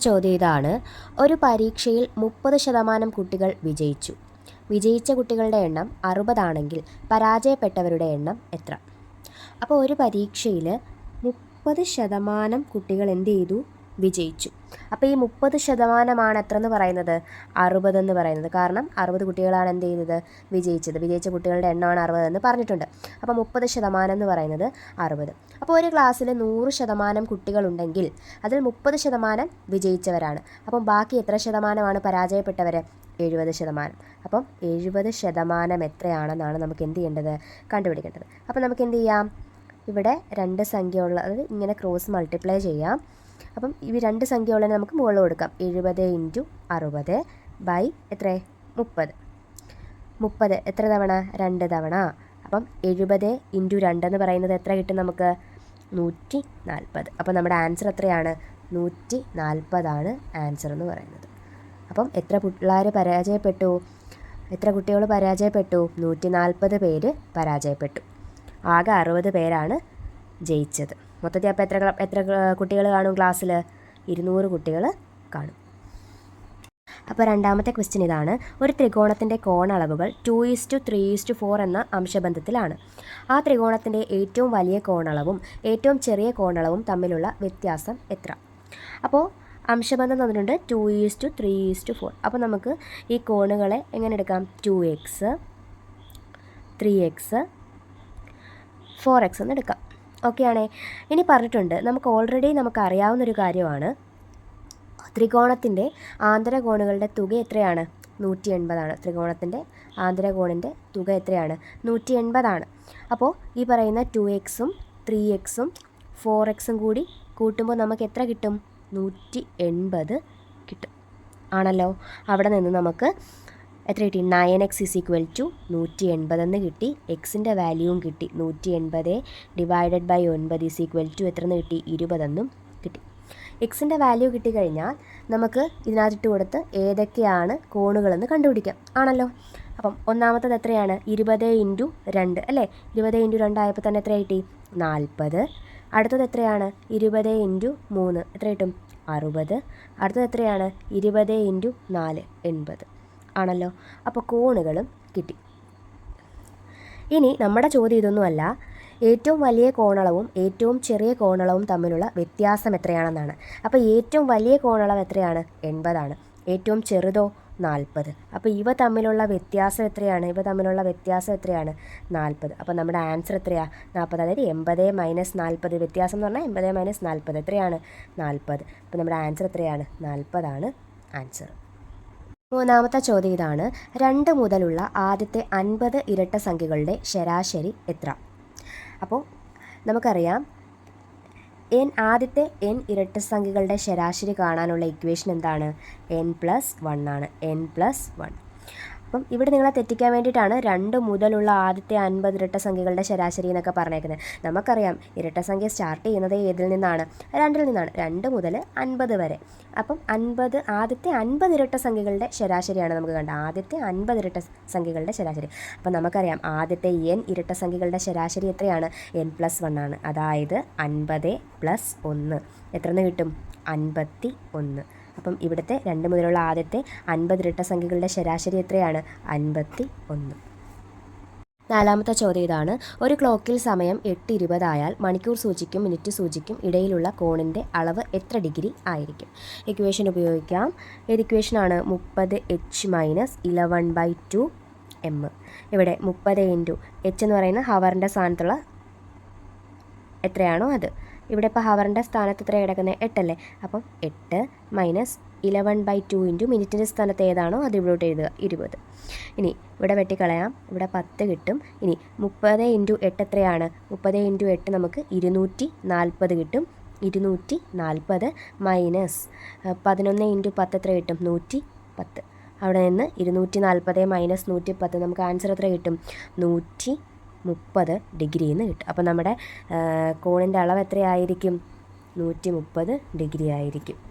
ചോദ്യം ഇതാണ് ഒരു പരീക്ഷയിൽ മുപ്പത് ശതമാനം കുട്ടികൾ വിജയിച്ചു. വിജയിച്ച കുട്ടികളുടെ എണ്ണം അറുപതാണെങ്കിൽ പരാജയപ്പെട്ടവരുടെ എണ്ണം എത്ര? അപ്പോൾ ഒരു പരീക്ഷയിൽ മുപ്പത് ശതമാനം കുട്ടികൾ എന്ത് ചെയ്തു? വിജയിച്ചു. അപ്പോൾ ഈ മുപ്പത് ശതമാനമാണ് എത്ര എന്ന് പറയുന്നത്? അറുപതെന്ന് പറയുന്നത്. കാരണം അറുപത് കുട്ടികളാണ് എന്ത് ചെയ്തത്? വിജയിച്ചത്. വിജയിച്ച കുട്ടികളുടെ എണ്ണമാണ് അറുപതെന്ന് പറഞ്ഞിട്ടുണ്ട്. അപ്പോൾ മുപ്പത് ശതമാനം എന്ന് പറയുന്നത് അറുപത്. അപ്പോൾ ഒരു ക്ലാസ്സിൽ നൂറ് ശതമാനം കുട്ടികളുണ്ടെങ്കിൽ അതിൽ മുപ്പത് ശതമാനം വിജയിച്ചവരാണ്. അപ്പം ബാക്കി എത്ര ശതമാനമാണ് പരാജയപ്പെട്ടവർ എഴുപത് ശതമാനം. അപ്പം എഴുപത് ശതമാനം എത്രയാണെന്നാണ് നമുക്ക് എന്ത് ചെയ്യേണ്ടത്? കണ്ടുപിടിക്കേണ്ടത്. അപ്പം നമുക്ക് എന്ത് ചെയ്യാം? ഇവിടെ രണ്ട് സംഖ്യ ഉള്ളത് ഇങ്ങനെ ക്രോസ് മൾട്ടിപ്ലൈ ചെയ്യാം. അപ്പം ഈ രണ്ട് സംഖ്യ ഉള്ളതിന് നമുക്ക് മുകളിൽ കൊടുക്കാം. എഴുപത് ഇന്റു അറുപത് ബൈ എത്ര മുപ്പത്. മുപ്പത് എത്ര തവണ? രണ്ട് തവണ. അപ്പം എഴുപത് ഇന്റു രണ്ടെന്ന് പറയുന്നത് എത്ര കിട്ടും നമുക്ക്? നൂറ്റി നാൽപ്പത് അപ്പം നമ്മുടെ ആൻസർ എത്രയാണ്? നൂറ്റി നാൽപ്പതാണ് ആൻസർ എന്ന് പറയുന്നത്. അപ്പം എത്ര പിള്ളേർ പരാജയപ്പെട്ടു? എത്ര കുട്ടികൾ പരാജയപ്പെട്ടു? നൂറ്റി നാൽപ്പത് പേര് പരാജയപ്പെട്ടു. ആകെ അറുപത് പേരാണ് ജയിച്ചത്. മൊത്തത്തിൽ അപ്പോൾ എത്ര എത്ര കുട്ടികൾ കാണും ക്ലാസ്സിൽ ഇരുന്നൂറ് കുട്ടികൾ കാണും. അപ്പോൾ രണ്ടാമത്തെ ക്വസ്റ്റ്യൻ ഇതാണ്. ഒരു ത്രികോണത്തിന്റെ കോണളവുകൾ two is to three is to four എന്ന അംശബന്ധത്തിലാണ്. ആ ത്രികോണത്തിന്റെ ഏറ്റവും വലിയ കോണളവും ഏറ്റവും ചെറിയ കോണളവും തമ്മിലുള്ള വ്യത്യാസം എത്ര? അപ്പോൾ അംശബന്ധം തന്നിട്ടുണ്ട് two is to three is to four അപ്പോൾ നമുക്ക് ഈ കോണുകളെ എങ്ങനെ എടുക്കാം? Two x three x four x എന്ന് എടുക്കാം. ഓക്കെ ആണേ ഇനി പറഞ്ഞിട്ടുണ്ട് നമുക്ക് ഓൾറെഡി നമുക്ക് അറിയാവുന്നൊരു കാര്യമാണ്. ത്രികോണത്തിന്റെ ആന്തരകോണുകളുടെ തുക എത്രയാണ്? നൂറ്റി എൺപതാണ് ത്രികോണത്തിന്റെ ആന്തരകോണിന്റെ തുക എത്രയാണ്? നൂറ്റി എൺപതാണ് അപ്പോൾ ഈ പറയുന്ന ടു എക്സും ത്രീ എക്സും ഫോർ എക്സും കൂടി കൂട്ടുമ്പോൾ നമുക്ക് എത്ര കിട്ടും? നൂറ്റി എൺപത് കിട്ടും. ആണല്ലോ? അവിടെ നിന്ന് നമുക്ക് എത്ര കിട്ടി? Nine x is equal to നൂറ്റി എൺപതെന്ന് കിട്ടി. എക്സിന്റെ വാല്യൂവും കിട്ടി. നൂറ്റി എൺപത് ഡിവൈഡഡ് ബൈ ഒൻപത് ഇസ് ഈക്വൽ ടു എത്ര എന്ന് കിട്ടി? ഇരുപതെന്നും കിട്ടി. എക്സിന്റെ വാല്യൂ കിട്ടിക്കഴിഞ്ഞാൽ നമുക്ക് ഇതിനകത്തിട്ട് കൊടുത്ത് ഏതൊക്കെയാണ് കോണുകളെന്ന് കണ്ടുപിടിക്കാം. ആണല്ലോ? അപ്പം ഒന്നാമത്തത് എത്രയാണ്? ഇരുപത് ഇന്റു രണ്ട് അല്ലേ? ഇരുപത് ഇന്റു രണ്ടായപ്പോൾ തന്നെ എത്ര കിട്ടി? നാൽപ്പത്. അടുത്തത് എത്രയാണ്? ഇരുപത് ഇന്റു മൂന്ന് എത്ര കിട്ടും? അറുപത്. അടുത്തത് എത്രയാണ്? ഇരുപത് ഇന്റു നാല് എൺപത്. ആണല്ലോ? അപ്പോൾ കോണുകളും കിട്ടി. ഇനി നമ്മുടെ ചോദ്യം ഇതൊന്നുമല്ല. ഏറ്റവും വലിയ കോണളവും ഏറ്റവും ചെറിയ കോണളവും തമ്മിലുള്ള വ്യത്യാസം എത്രയാണെന്നാണ്. അപ്പോൾ ഏറ്റവും വലിയ കോണളവ് എത്രയാണ്? എൺപതാണ്. ഏറ്റവും ചെറുതോ? നാൽപ്പത്. അപ്പോൾ ഇവ തമ്മിലുള്ള വ്യത്യാസം എത്രയാണ്? ഇവ തമ്മിലുള്ള വ്യത്യാസം എത്രയാണ്? നാൽപ്പത്. അപ്പോൾ നമ്മുടെ ആൻസർ എത്രയാണ് നാൽപ്പത്. അതായത് എൺപത് മൈനസ് നാൽപ്പത്. വ്യത്യാസം എന്ന് പറഞ്ഞാൽ എൺപത് മൈനസ് നാൽപ്പത് എത്രയാണ്? നാൽപ്പത്. അപ്പോൾ നമ്മുടെ ആൻസർ എത്രയാണ്? നാൽപ്പതാണ് ആൻസർ. മൂന്നാമത്തെ ചോദ്യം ഇതാണ്. രണ്ട് മുതലുള്ള ആദ്യത്തെ അൻപത് ഇരട്ട സംഖ്യകളുടെ ശരാശരി എത്ര? അപ്പോൾ നമുക്കറിയാം. എൻ ആദ്യത്തെ എൻ ഇരട്ട സംഖ്യകളുടെ ശരാശരി കാണാനുള്ള ഇക്വേഷൻ എന്താണ്? എൻ പ്ലസ് വൺ ആണ്. എൻ പ്ലസ് വൺ അപ്പം ഇവിടെ നിങ്ങളെ തെറ്റിക്കാൻ വേണ്ടിയിട്ടാണ് രണ്ട് മുതലുള്ള ആദ്യത്തെ അൻപത് ഇരട്ട സംഖ്യകളുടെ ശരാശരി എന്നൊക്കെ പറഞ്ഞേക്കുന്നത്. നമുക്കറിയാം ഇരട്ട സംഖ്യ സ്റ്റാർട്ട് ചെയ്യുന്നത് ഏതിൽ നിന്നാണ്? രണ്ടിൽ നിന്നാണ്. രണ്ട് മുതൽ അൻപത് വരെ. അപ്പം അൻപത് ആദ്യത്തെ അൻപത് ഇരട്ട സംഖ്യകളുടെ ശരാശരിയാണ് നമുക്ക് കണ്ടത്. ആദ്യത്തെ അൻപത് ഇരട്ട സംഖ്യകളുടെ ശരാശരി. അപ്പം നമുക്കറിയാം ആദ്യത്തെ എൻ ഇരട്ട സംഖ്യകളുടെ ശരാശരി എത്രയാണ്? എൻ പ്ലസ് വൺ ആണ്. അതായത് അൻപത് പ്ലസ് ഒന്ന്. എത്രന്ന് കിട്ടും? അൻപത്തി ഒന്ന്. അപ്പം ഇവിടുത്തെ രണ്ട് മുതലുള്ള ആദ്യത്തെ അൻപത് ഇരട്ട സംഖ്യകളുടെ ശരാശരി എത്രയാണ്? അൻപത്തി ഒന്ന് നാലാമത്തെ ചോദ്യം ഇതാണ്. ഒരു ക്ലോക്കിൽ സമയം എട്ട് ഇരുപതായാൽ മണിക്കൂർ സൂചിക്കും മിനിറ്റ് സൂചിക്കും ഇടയിലുള്ള കോണിന്റെ അളവ് എത്ര ഡിഗ്രി ആയിരിക്കും? ഇക്വേഷൻ ഉപയോഗിക്കാം. ഏത് ഇക്വേഷനാണ് മുപ്പത് h minus eleven by two m ഇവിടെ മുപ്പത് ഇന്റു എച്ച് എന്ന് പറയുന്ന ഹവറിന്റെ സ്ഥാനത്തുള്ള എത്രയാണോ അത്. ഇവിടെ ഇപ്പോൾ ഹവറിന്റെ സ്ഥാനത്ത് എത്ര കിടക്കുന്നത് എട്ടല്ലേ? അപ്പം എട്ട് minus eleven by two into മിനിറ്റിന്റെ സ്ഥാനത്ത് ഏതാണോ അത് ഇവിടോട്ട് എഴുതുക. ഇരുപത്. ഇനി ഇവിടെ വെട്ടിക്കളയാം. ഇവിടെ പത്ത് കിട്ടും. ഇനി മുപ്പത് ഇന്റു എട്ട് എത്രയാണ്? മുപ്പത് ഇന്റു എട്ട് നമുക്ക് ഇരുന്നൂറ്റി നാൽപ്പത് കിട്ടും. ഇരുന്നൂറ്റി നാൽപ്പത് മൈനസ് പതിനൊന്ന് ഇന്റു പത്ത് എത്ര കിട്ടും? നൂറ്റി പത്ത്. അവിടെ നിന്ന് ഇരുന്നൂറ്റി നാൽപ്പത് മൈനസ് നൂറ്റി പത്ത് നമുക്ക് ആൻസർ എത്ര കിട്ടും? നൂറ്റി മുപ്പത് ഡിഗ്രി എന്ന് കിട്ടും. അപ്പോൾ നമ്മുടെ കോണിന്റെ അളവ് എത്രയായിരിക്കും? നൂറ്റി മുപ്പത് ഡിഗ്രി ആയിരിക്കും